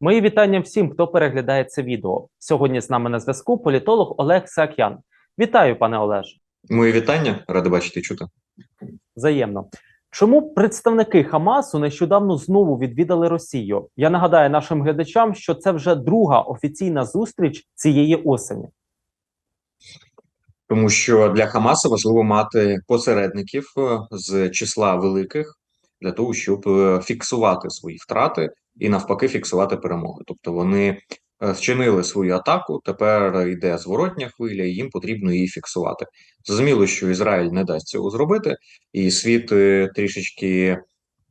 Мої вітання всім, хто переглядає це відео. Сьогодні з нами на зв'язку політолог Олег Саакян. Вітаю, пане Олеже. Мої вітання, радий бачити чути. Взаємно. Чому представники Хамасу нещодавно знову відвідали Росію? Я нагадаю нашим глядачам, що це вже друга офіційна зустріч цієї осені. Тому що для Хамаса важливо мати посередників е, з числа великих для того, щоб е, фіксувати свої втрати і навпаки фіксувати перемоги. Тобто вони е, вчинили свою атаку. Тепер йде зворотня хвиля, і їм потрібно її фіксувати. Зрозуміло, що Ізраїль не дасть цього зробити, і світ е, трішечки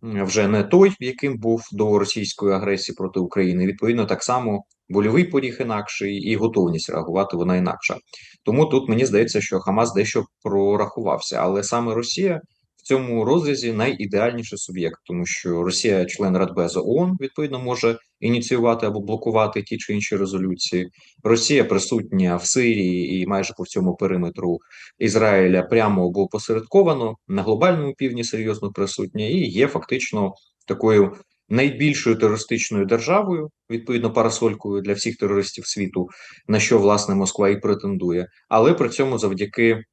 вже не той, яким був до російської агресії проти України. Відповідно, так само больовий поріг інакший, і готовність реагувати вона інакша. Тому тут мені здається, що Хамас дещо прорахувався, але саме Росія цьому розрізі найідеальніший суб'єкт, тому що Росія, член Радбезу ООН, відповідно може ініціювати або блокувати ті чи інші резолюції. Росія присутня в Сирії і майже по всьому периметру Ізраїля прямо або посередковано на глобальному півдні серйозно присутня і є фактично такою найбільшою терористичною державою, відповідно парасолькою для всіх терористів світу, на що власне Москва і претендує, але при цьому завдяки е,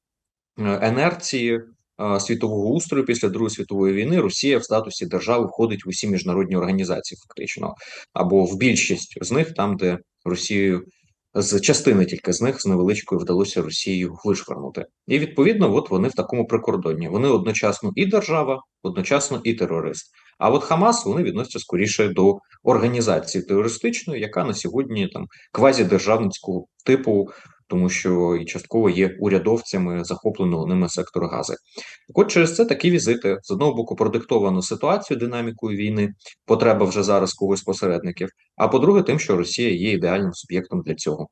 енерції світового устрою після Другої світової війни Росія в статусі держави входить в усі міжнародні організації, фактично, або в більшість з них, там де Росію. З частини тільки з них з невеличкою вдалося Росію вишвернути, і відповідно, от вони в такому прикордонні. Вони одночасно і держава, одночасно і терорист. А от Хамас вони відносяться скоріше до організації терористичної, яка на сьогодні там квазідержавницького типу, тому що і частково є урядовцями захопленого ними сектору Гази. Так от через це такі візити з одного боку продиктовано ситуацію, динамікою війни, потреба вже зараз когось посередників. А по-друге, тим, що Росія є ідеальним суб'єктом для цього.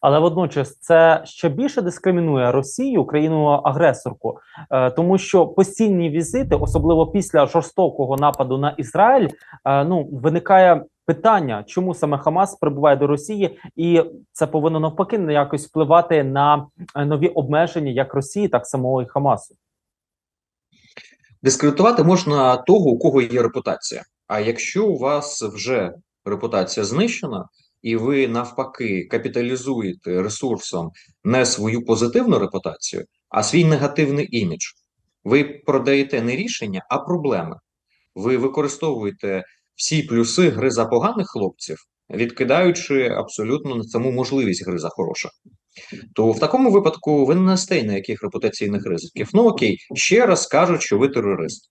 Але водночас це ще більше дискримінує Росію, країну-агресорку, е, тому що постійні візити, особливо після жорстокого нападу на Ізраїль, е, ну виникає питання, чому саме Хамас прибуває до Росії, і це повинно навпаки якось впливати на е, нові обмеження як Росії, так само і Хамасу. Дискредитувати можна того, у кого є репутація. А якщо у вас вже репутація знищена, і ви навпаки капіталізуєте ресурсом не свою позитивну репутацію, а свій негативний імідж, ви продаєте не рішення, а проблеми. Ви використовуєте всі плюси гри за поганих хлопців, відкидаючи абсолютно на саму можливість гри за хороших. То в такому випадку ви не несте ніяких репутаційних ризиків. Ну окей, ще раз кажуть, що ви терорист.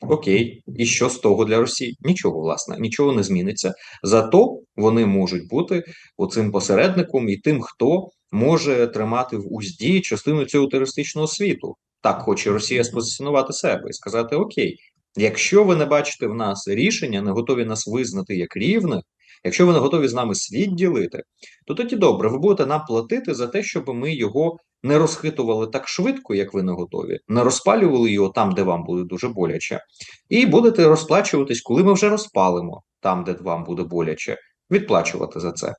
Окей, і що з того для Росії? Нічого, власне, нічого не зміниться. Зато вони можуть бути оцим посередником і тим, хто може тримати в узді частину цього терористичного світу. Так хоче Росія спозиціонувати себе і сказати: Окей, якщо ви не бачите в нас рішення, не готові нас визнати як рівних, якщо ви не готові з нами світ ділити, то тоді добре, ви будете нам платити за те, щоб ми його не розхитували так швидко, як ви не готові, не розпалювали його там, де вам буде дуже боляче, і будете розплачуватись, коли ми вже розпалимо там, де вам буде боляче, відплачувати за це.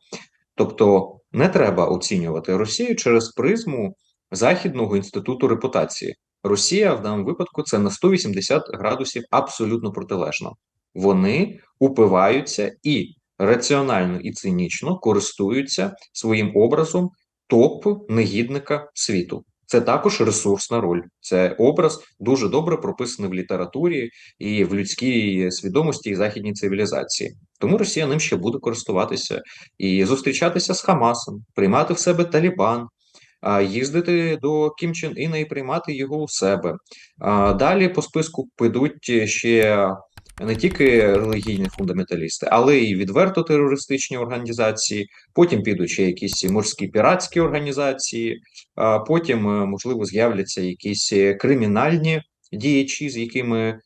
Тобто не треба оцінювати Росію через призму Західного інституту репутації. Росія в даному випадку це на 180 градусів абсолютно протилежно. Вони упиваються і раціонально і цинічно користуються своїм образом топ-негідника світу. Це також ресурсна роль. Це образ дуже добре прописаний в літературі і в людській свідомості і західній цивілізації. Тому Росія ним ще буде користуватися і зустрічатися з Хамасом, приймати в себе Талібан, їздити до Кім Чен Іна і приймати його у себе. Далі по списку підуть ще не тільки релігійні фундаменталісти, але й відверто терористичні організації. Потім підуть ще якісь морські піратські організації, потім, е, можливо, з'являться якісь кримінальні діячі, з якими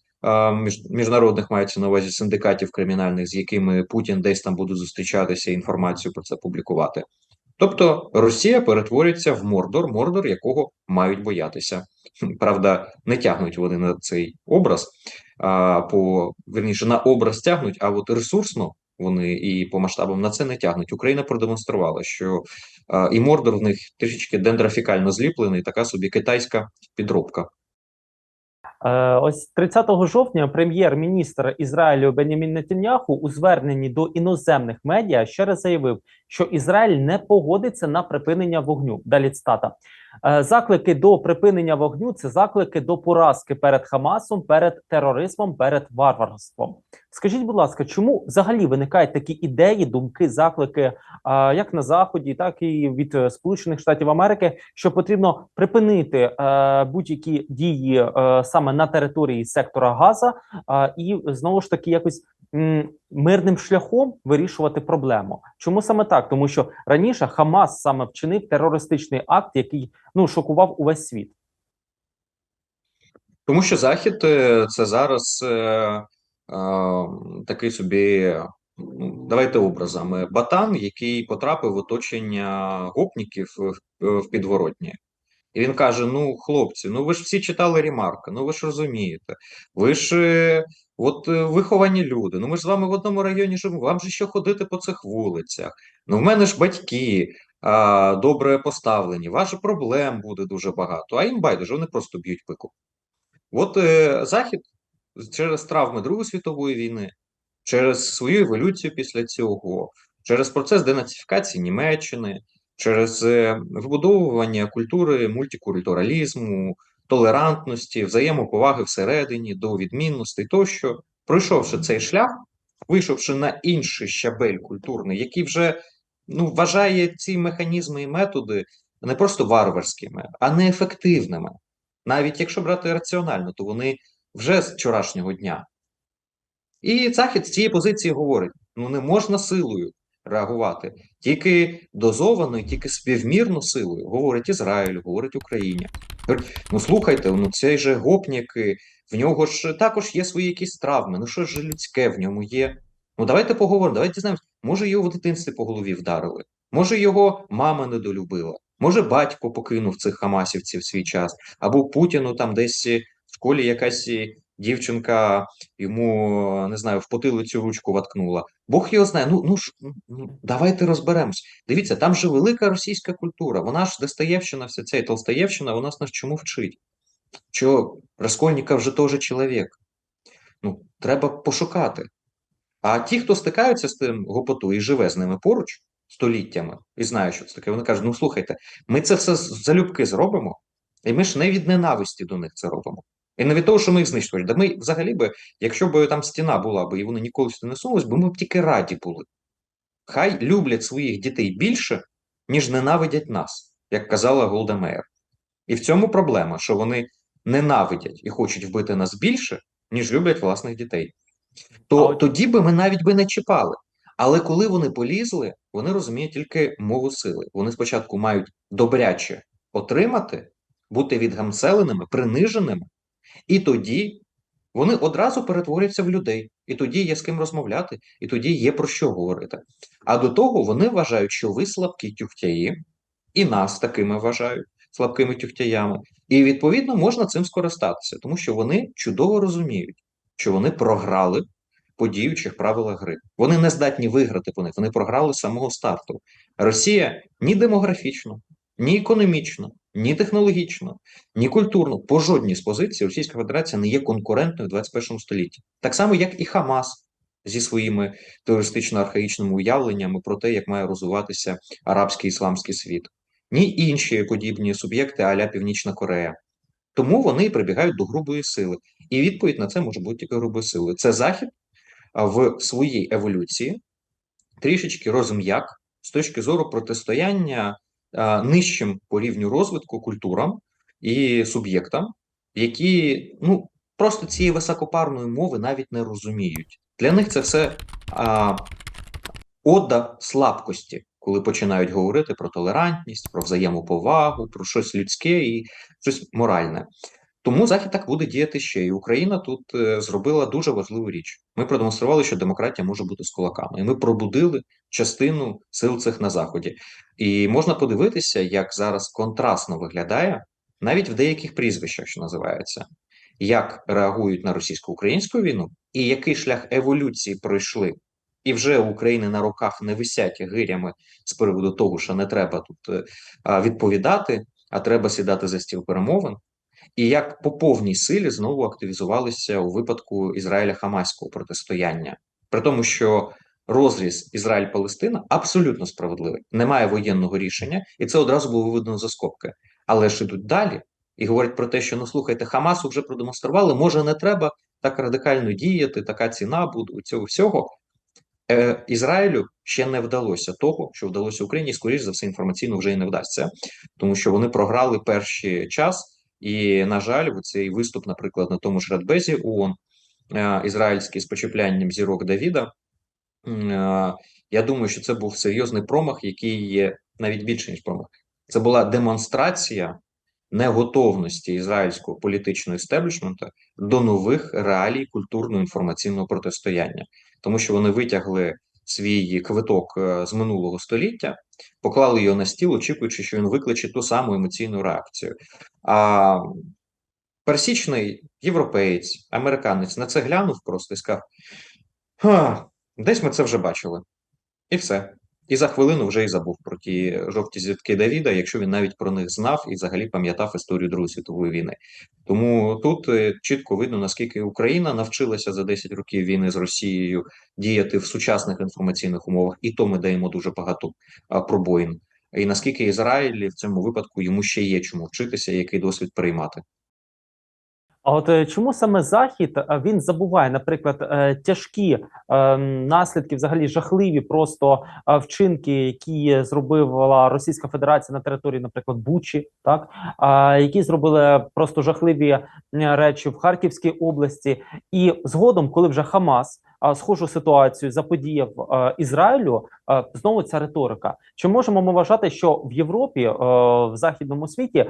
міжнародних мається на увазі синдикатів кримінальних, з якими Путін десь там буде зустрічатися інформацію про це публікувати. Тобто Росія перетворюється в Мордор, Мордор, якого мають боятися. Правда, не тягнуть вони на цей образ, а по верніше на образ тягнуть, а от ресурсно вони і по масштабам на це не тягнуть. Україна продемонструвала, що а, і Мордор в них трішечки дендрофікально зліплений, така собі китайська підробка. Е, Ось 30 жовтня прем'єр-міністр Ізраїлю Бенямін Нетаньяху у зверненні до іноземних медіа ще раз заявив, що Ізраїль не погодиться на припинення вогню. Далі цитата. Е, Заклики до припинення вогню це заклики до поразки перед Хамасом, перед тероризмом, перед варварством. Скажіть, будь ласка, чому взагалі виникають такі ідеї, думки, заклики, е, як на заході, так і від е, Сполучених Штатів Америки, що потрібно припинити будь-які дії саме на території сектора Газа, і знову ж таки якось мирним шляхом вирішувати проблему. Чому саме так? Тому що раніше Хамас саме вчинив терористичний акт, який ну шокував увесь світ. Тому що Захід е, це зараз е, е, такий собі, ну, давайте образами, батан, який потрапив в оточення гопників в, в підворотні. І він каже: Ну, хлопці, ну ви ж всі читали Рімарка, ну ви ж розумієте, ви ж е, от е, виховані люди, ну ми ж з вами в одному районі живемо, вам же що ходити по цих вулицях. Ну, в мене ж батьки добре поставлені, ваших проблем буде дуже багато, а їм байдуже, вони просто б'ють пику. От е, Захід через травми Другої світової війни, через свою еволюцію після цього, через процес денацифікації Німеччини, через е, вибудовування культури мультикультуралізму, толерантності, взаємоповаги всередині до відмінностей, тощо, пройшовши цей шлях, вийшовши на інший щабель культурний, який вже ну, вважає ці механізми і методи не просто варварськими, а неефективними. Навіть якщо брати раціонально, то вони вже з вчорашнього дня. І Захід з цієї позиції говорить: ну не можна силою реагувати, тільки дозовано і тільки співмірно силою, говорить Ізраїль, говорить Україні. Ну слухайте, ну цей же гопник, в нього ж також є свої якісь травми. Ну що ж людське в ньому є? Ну давайте поговоримо, давайте дізнаємося, може його в дитинстві по голові вдарили, може його мама недолюбила, може батько покинув цих хамасівців в свій час, або Путіну там десь в школі якась дівчинка йому не знаю в потилицю ручку воткнула. Бог його знає. Ну ну ж ну, давайте розберемось. Дивіться, там же велика російська культура. Вона ж Достоєвщина, вся ця і Толстоєвщина, вона нас чому вчить? Що Раскольников же теж чоловік. Ну, треба пошукати. А ті, хто стикаються з тим гопоту і живе з ними поруч століттями, і знає, що це таке, вони кажуть: ну слухайте, ми це все залюбки зробимо, і ми ж не від ненависті до них це робимо. І не від того, що ми їх знищуємо. Да ми взагалі би, якщо б там стіна була б і вони ніколи сюди не сунулись, бо ми б тільки раді були. Хай люблять своїх дітей більше, ніж ненавидять нас, як казала Голда Меєр. І в цьому проблема, що вони ненавидять і хочуть вбити нас більше, ніж люблять власних дітей. То А тоді би ми навіть би не чіпали. Але коли вони полізли, вони розуміють тільки мову сили. Вони спочатку мають добряче отримати, бути відгамселеними, приниженими, і тоді вони одразу перетворюються в людей, і тоді є з ким розмовляти, і тоді є про що говорити. А до того вони вважають, що ви слабкі тюхтяї, і нас такими вважають слабкими тюхтяями. І відповідно можна цим скористатися, тому що вони чудово розуміють, що вони програли по діючих правилах гри. Вони не здатні виграти по них, вони програли з самого старту. Росія ні демографічно, ні економічно, ні технологічно, ні культурно, по жодній з позицій Російська Федерація не є конкурентною в 21 столітті. Так само, як і Хамас зі своїми терористично-архаїчними уявленнями про те, як має розвиватися арабський ісламський світ, ні інші подібні суб'єкти аля Північна Корея. Тому вони прибігають до грубої сили. І відповідь на це може бути тільки грубої сили. Це Захід в своїй еволюції трішечки розм'як з точки зору протистояння нижчим по рівню розвитку культурам і суб'єктам, які ну просто цієї високопарної мови навіть не розуміють. Для них це все а, ода слабкості, коли починають говорити про толерантність, про взаємоповагу, про щось людське і щось моральне. Тому Захід так буде діяти ще. І Україна тут е, зробила дуже важливу річ. Ми продемонстрували, що демократія може бути з кулаками, і ми пробудили частину сил цих на заході. І можна подивитися, як зараз контрастно виглядає навіть в деяких прізвищах, що називається, як реагують на російсько-українську війну, і який шлях еволюції пройшли. І вже України на руках не висять гирями з приводу того, що не треба тут е, відповідати, а треба сідати за стіл перемовин. І як по повній силі знову активізувалися у випадку Ізраїля-Хамаського протистояння, при тому, що розріз Ізраїль-Палестина абсолютно справедливий, немає воєнного рішення, і це одразу було виведено за скобки. Але ж ідуть далі і говорять про те, що ну слухайте, Хамасу вже продемонстрували, може не треба так радикально діяти, така ціна буде цього всього. Е, Ізраїлю ще не вдалося того, що вдалося Україні, скоріш за все, інформаційно вже і не вдасться, тому що вони програли перший час. І, на жаль, цей виступ, наприклад, на тому ж Радбезі ООН, ізраїльський з почеплянням зірок Давіда. Е, я думаю, що це був серйозний промах, який є навіть більше ніж промах. Це була демонстрація неготовності ізраїльського політичного істеблішменту до нових реалій культурно-інформаційного протистояння, тому що вони витягли свій квиток е, з минулого століття, поклали його на стіл, очікуючи, що він викличе ту саму емоційну реакцію. А пересічний європеєць, американець на це глянув просто і сказав: Ха, десь ми це вже бачили, і все. І за хвилину вже і забув про ті жовті звідки Давіда, якщо він навіть про них знав і взагалі пам'ятав історію Другої світової війни. Тому тут е, чітко видно, наскільки Україна навчилася за 10 років війни з Росією діяти в сучасних інформаційних умовах, і то ми даємо дуже багато пробоїн. І наскільки Ізраїль в цьому випадку йому ще є чому вчитися, який досвід переймати. А от е, чому саме захід він забуває, наприклад, е, тяжкі е, наслідки, взагалі жахливі просто вчинки, які зробила Російська Федерація на території, наприклад, Бучі, так? Які зробили просто жахливі речі в Харківській області, і згодом, коли вже Хамас схожу ситуацію заподіяв е, Ізраїлю, е, знову ця риторика. Чи можемо ми вважати, що в Європі, е, в західному світі,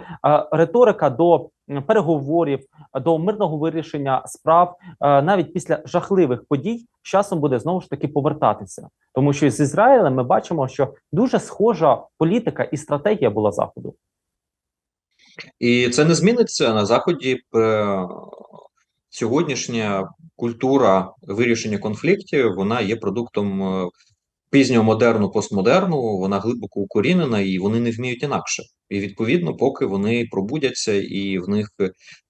риторика до переговорів, до мирного вирішення справ, навіть після жахливих подій, часом буде знову ж таки повертатися, тому що з Ізраїлем ми бачимо, що дуже схожа політика і стратегія була заходу. І це не зміниться на заході. Сьогоднішня культура вирішення конфліктів вона є продуктом е, пізнього модерну, постмодерну. Вона глибоко укорінена, і вони не вміють інакше. І відповідно, поки вони пробудяться, і в них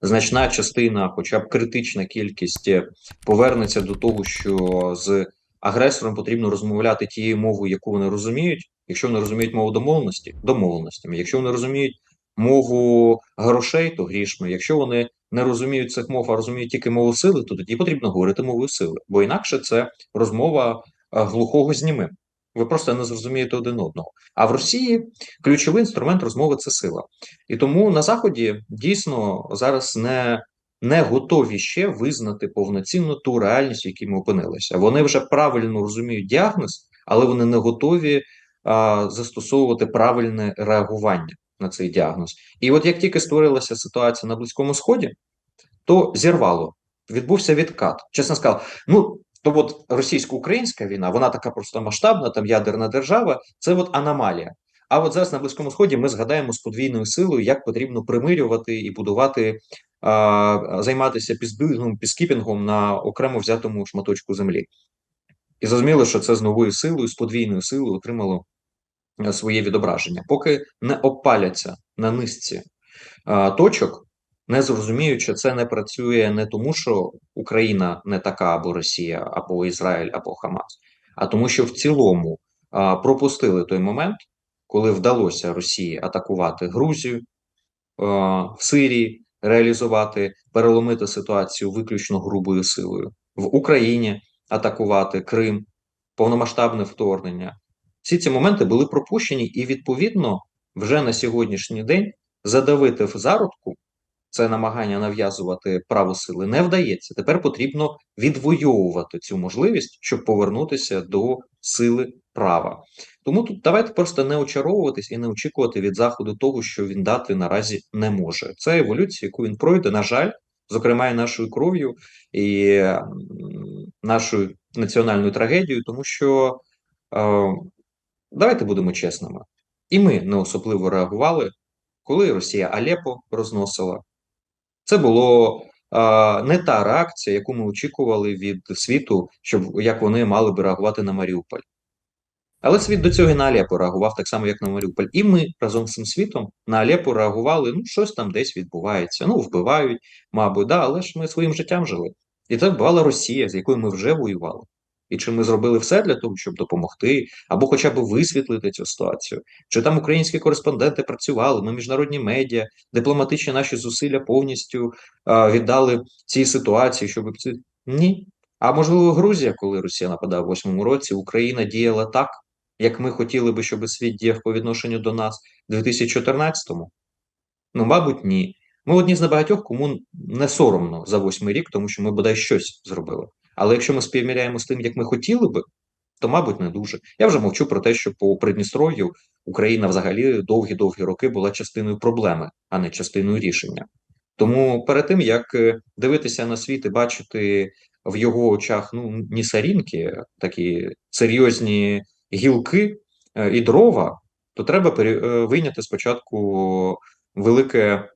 значна частина, хоча б критична кількість, е, повернеться до того, що з агресором потрібно розмовляти тією мовою, яку вони розуміють. Якщо вони розуміють мову домовленості, домовленостями. Якщо вони розуміють мову грошей, то грішми. Якщо вони не розуміють цих мов, а розуміють тільки мову сили, то тоді потрібно говорити мовою сили, бо інакше це розмова глухого з німим. Ви просто не зрозумієте один одного. А в Росії ключовий інструмент розмови це сила. І тому на Заході дійсно зараз не не готові ще визнати повноцінно ту реальність, в якій ми опинилися. Вони вже правильно розуміють діагноз, але вони не готові а, застосовувати правильне реагування на цей діагноз. І от як тільки створилася ситуація на Близькому Сході, то зірвало. Відбувся відкат. Чесно сказав, ну то от російсько-українська війна, вона така просто масштабна, там ядерна держава, це от аномалія. А от зараз на Близькому Сході ми згадаємо з подвійною силою, як потрібно примирювати і будувати, а, займатися пізбігом, піскіпінгом на окремо взятому шматочку землі. І зрозуміло, що це з новою силою, з подвійною силою отримало своє відображення. Поки не опаляться на низці точок, не зрозуміють, що це не працює не тому, що Україна не така, або Росія, або Ізраїль, або Хамас, а тому, що в цілому пропустили той момент, коли вдалося Росії атакувати Грузію в Сирії, реалізувати, переломити ситуацію виключно грубою силою в Україні, атакувати Крим, повномасштабне вторгнення. Всі ці моменти були пропущені, і відповідно вже на сьогоднішній день задавити в зародку це намагання нав'язувати право сили не вдається. Тепер потрібно відвоювати цю можливість, щоб повернутися до сили права. Тому тут давайте просто не очаровуватись і не очікувати від заходу того, що він дати наразі не може. Це еволюція, яку він пройде, на жаль, зокрема і нашою кров'ю і нашою національною трагедією, тому що е, давайте будемо чесними, і ми не особливо реагували, коли Росія Алепо розносила. Це було а, не та реакція, яку ми очікували від світу, щоб як вони мали би реагувати на Маріуполь. Але світ до цього і на Алепо реагував так само, як на Маріуполь. І ми разом з цим світом на Алепо реагували, ну, щось там десь відбувається. Ну, вбивають, мабуть, да, але ж ми своїм життям жили. І це вбивала Росія, з якою ми вже воювали. І чи ми зробили все для того, щоб допомогти, або хоча б висвітлити цю ситуацію? Чи там українські кореспонденти працювали, ми міжнародні медіа, дипломатичні наші зусилля повністю а, віддали цій ситуації, щоб ні. А можливо, Грузія, коли Росія нападала в восьмому році, Україна діяла так, як ми хотіли би, щоб світ діяв по відношенню до нас в 2014-му? Ну, мабуть, ні. Ми одні з небагатьох, кому не соромно за восьмий рік, тому що ми бодай щось зробили. Але якщо ми співміряємо з тим, як ми хотіли би, то, мабуть, не дуже. Я вже мовчу про те, що по Придністров'ю Україна взагалі довгі-довгі роки була частиною проблеми, а не частиною рішення. Тому перед тим як е, дивитися на світ і бачити в його очах ну ні сарінки, такі серйозні гілки е, і дрова, то треба е, вийняти спочатку велике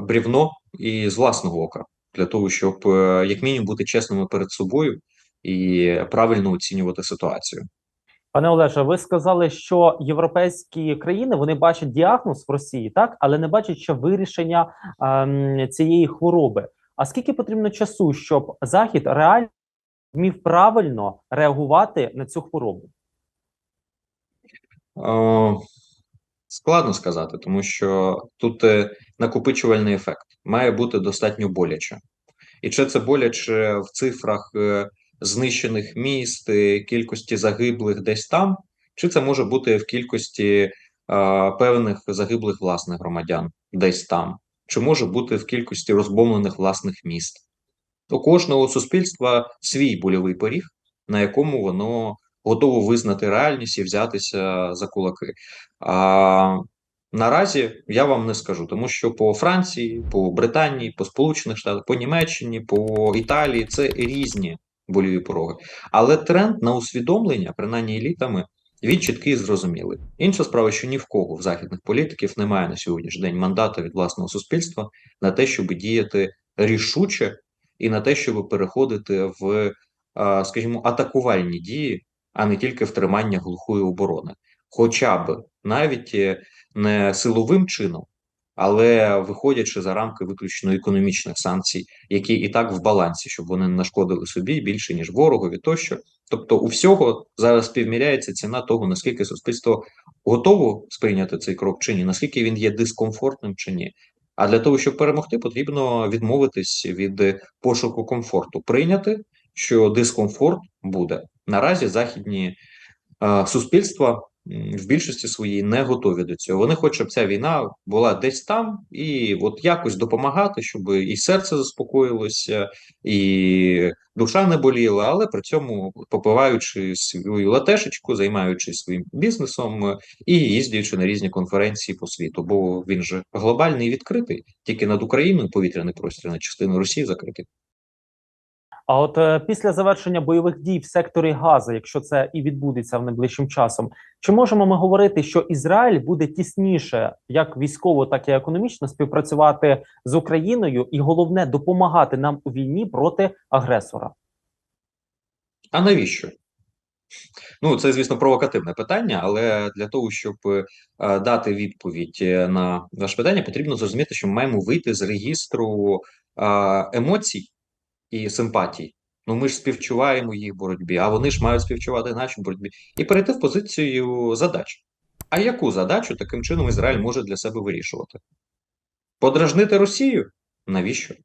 брівно із власного ока, для того, щоб е, як мінімум бути чесними перед собою і правильно оцінювати ситуацію. Пане Олеже, ви сказали, що європейські країни вони бачать діагноз в Росії, так, але не бачать ще вирішення ем, цієї хвороби. А скільки потрібно часу, щоб Захід реально вмів правильно реагувати на цю хворобу? Е, Складно сказати, тому що тут е, накопичувальний ефект має бути достатньо боляче. І чи це боляче в цифрах е, знищених міст, е, кількості загиблих десь там, чи це може бути в кількості е, певних загиблих власних громадян десь там, чи може бути в кількості розбомлених власних міст. У кожного суспільства свій больовий поріг, на якому воно готово визнати реальність і взятися за кулаки. А наразі я вам не скажу, тому що по Франції, по Британії, по Сполучених Штатах, по Німеччині, по Італії це різні больові пороги. Але тренд на усвідомлення, принаймні елітами, він чіткий і зрозумілий. Інша справа, що ні в кого в західних політиків немає на сьогоднішній день мандата від власного суспільства на те, щоб діяти рішуче і на те, щоб переходити в, скажімо, атакувальні дії, а не тільки в тримання глухої оборони, хоча б навіть е, не силовим чином, але виходячи за рамки виключно економічних санкцій, які і так в балансі, щоб вони не нашкодили собі більше ніж ворогові, тощо. Тобто, у всього зараз співміряється ціна того, наскільки суспільство готово сприйняти цей крок чи ні, наскільки він є дискомфортним чи ні. А для того, щоб перемогти, потрібно відмовитись від пошуку комфорту, прийняти, що дискомфорт буде. Наразі західні е, суспільства в більшості своїй не готові до цього. Вони хочуть, щоб ця війна була десь там, і от якось допомагати, щоб і серце заспокоїлося, і душа не боліла, але при цьому попиваючи свою латешечку, займаючись своїм бізнесом е, і їздячи на різні конференції по світу, бо він же глобальний і відкритий, тільки над Україною повітряний простір, над частиною Росії закритий. А от е, після завершення бойових дій в секторі Газа, якщо це і відбудеться в найближчим часом, чи можемо ми говорити, що Ізраїль буде тісніше, як військово, так і економічно співпрацювати з Україною, і головне допомагати нам у війні проти агресора? А навіщо? Ну, це, звісно, провокативне питання, але для того, щоб е, дати відповідь е, на ваше питання, потрібно зрозуміти, що ми маємо вийти з регістру емоцій і симпатій. Ну, ми ж співчуваємо їх боротьбі, а вони ж мають співчувати нашій боротьбі, і перейти в позицію задач. А яку задачу таким чином Ізраїль може для себе вирішувати? Подражнити Росію? Навіщо? Е,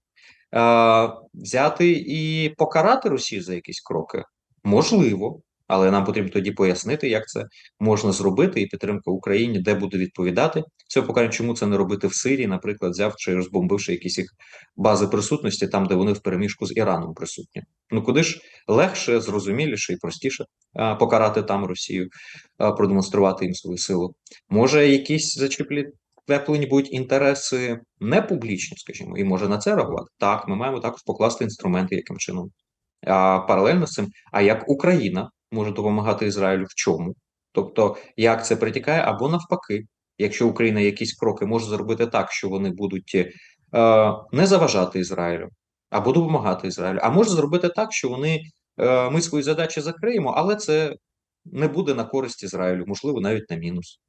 взяти і покарати Росію за якісь кроки? Можливо, але нам потрібно тоді пояснити, як це можна зробити, і підтримка Україні, де буде відповідати цього покарання, чому це не робити в Сирії, наприклад, взяв чи розбомбивши якісь їх бази присутності, там, де вони в переміжку з Іраном присутні. Ну куди ж легше, зрозуміліше і простіше покарати там Росію, продемонструвати їм свою силу. Може, якісь зачеплі виявлені будуть інтереси не публічні, скажімо, і може на це реагувати. Так, ми маємо також покласти інструменти, яким чином. А паралельно з цим, а як Україна може допомагати Ізраїлю в чому? Тобто, як це притікає, або навпаки, якщо Україна якісь кроки може зробити так, що вони будуть е, не заважати Ізраїлю, або допомагати Ізраїлю, а може зробити так, що вони е, ми свої задачі закриємо, але це не буде на користь Ізраїлю, можливо, навіть на мінус,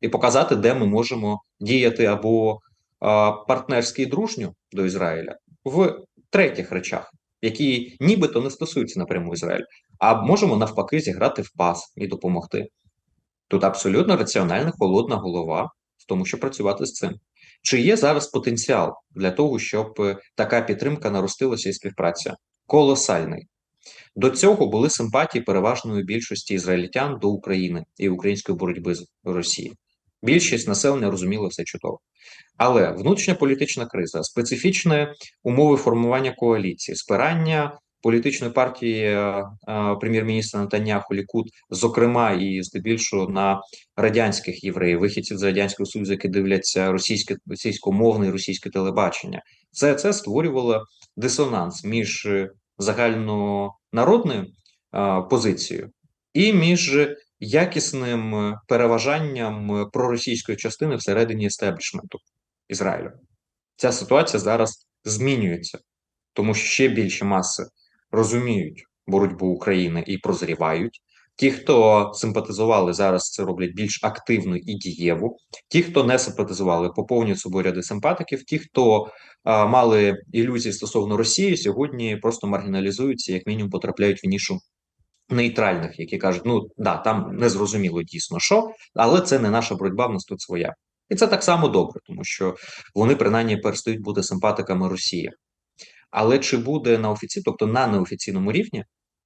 і показати, де ми можемо діяти або а, партнерськи і дружньо до Ізраїля в третіх речах, які нібито не стосуються напряму Ізраїлю, а можемо навпаки зіграти в пас і допомогти. Тут абсолютно раціональна холодна голова в тому, щоб працювати з цим. Чи є зараз потенціал для того, щоб е, така підтримка наростилася і співпраця? Колосальний. До цього були симпатії переважної більшості ізраїльтян до України і української боротьби з Росією. Більшість населення розуміла все чудово. Але внутрішня політична криза, специфічні умови формування коаліції, спирання політичної партії е, е, прем'єр-міністра Натаняху Лікут, зокрема і здебільшого на радянських євреїв, вихідців з радянського союзу, які дивляться російське російськомовне і російське телебачення, це це створювало дисонанс між е, загальнонародною позицією і між якісним переважанням проросійської частини всередині естеблішменту Ізраїлю. Ця ситуація зараз змінюється, тому що ще більше маси розуміють боротьбу України і прозрівають. Ті, хто симпатизували, зараз це роблять більш активно і дієво. Ті, хто не симпатизували, поповнюють собою ряди симпатиків. Ті, хто а, мали ілюзії стосовно Росії, сьогодні просто маргіналізуються, як мінімум потрапляють в нішу нейтральних, які кажуть, ну да, там не зрозуміло дійсно що, але це не наша боротьба, в нас тут своя. І це так само добре, тому що вони принаймні перестають бути симпатиками Росії. Але чи буде на офіці, тобто на неофіційному рівні,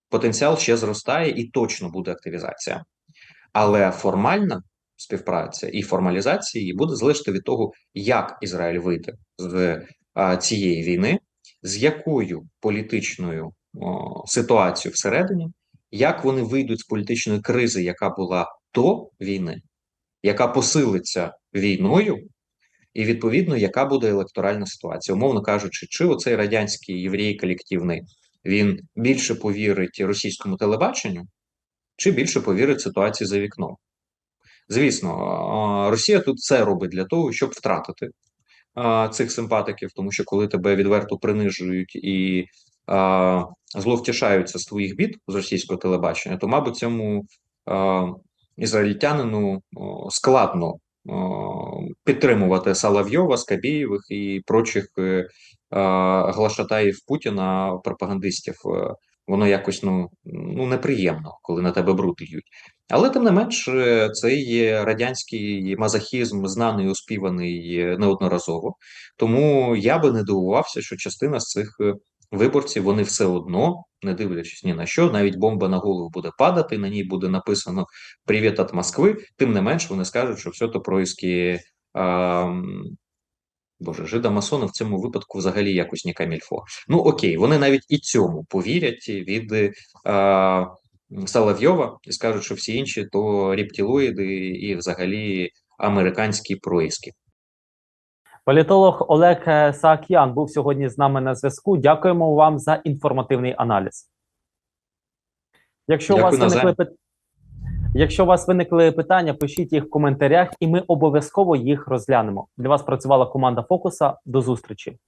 потенціал ще зростає і точно буде активізація. Але формальна співпраця і формалізація її буде залежати від того, як Ізраїль вийде з а, цієї війни, з якою політичною о, ситуацією всередині, як вони вийдуть з політичної кризи, яка була до війни, яка посилиться війною, і відповідно, яка буде електоральна ситуація, умовно кажучи, чи оцей радянський єврей колективний він більше повірить російському телебаченню, чи більше повірить ситуації за вікном. Звісно, Росія тут все робить для того, щоб втратити цих симпатиків, тому що коли тебе відверто принижують і зловтішаються з твоїх бід з російського телебачення, то, мабуть, цьому ізраїльтянину складно підтримувати Салавйова, Скабєєвих і прочих е, глашатаїв Путіна, пропагандистів. Е, Воно якось ну, ну неприємно, коли на тебе бруд льють. Але тим не менш, е, це є радянський мазохізм, знаний, оспіваний е, неодноразово. Тому я би не дивувався, що частина з цих е, виборців вони все одно, не дивлячись ні на що, навіть бомба на голову буде падати, на ній буде написано Привіт від Москви. Тим не менш, вони скажуть, що все то происки. А, Боже, жида масона в цьому випадку взагалі якось не камільфо. Ну окей, вони навіть і цьому повірять від е, Соловйова і скажуть, що всі інші то рептилоїди і взагалі американські происки. Політолог Олег е, Саакян був сьогодні з нами на зв'язку. Дякуємо вам за інформативний аналіз. Якщо у вас виникли пит... Якщо у вас виникли питання, пишіть їх в коментарях, і ми обов'язково їх розглянемо. Для вас працювала команда Фокуса. До зустрічі.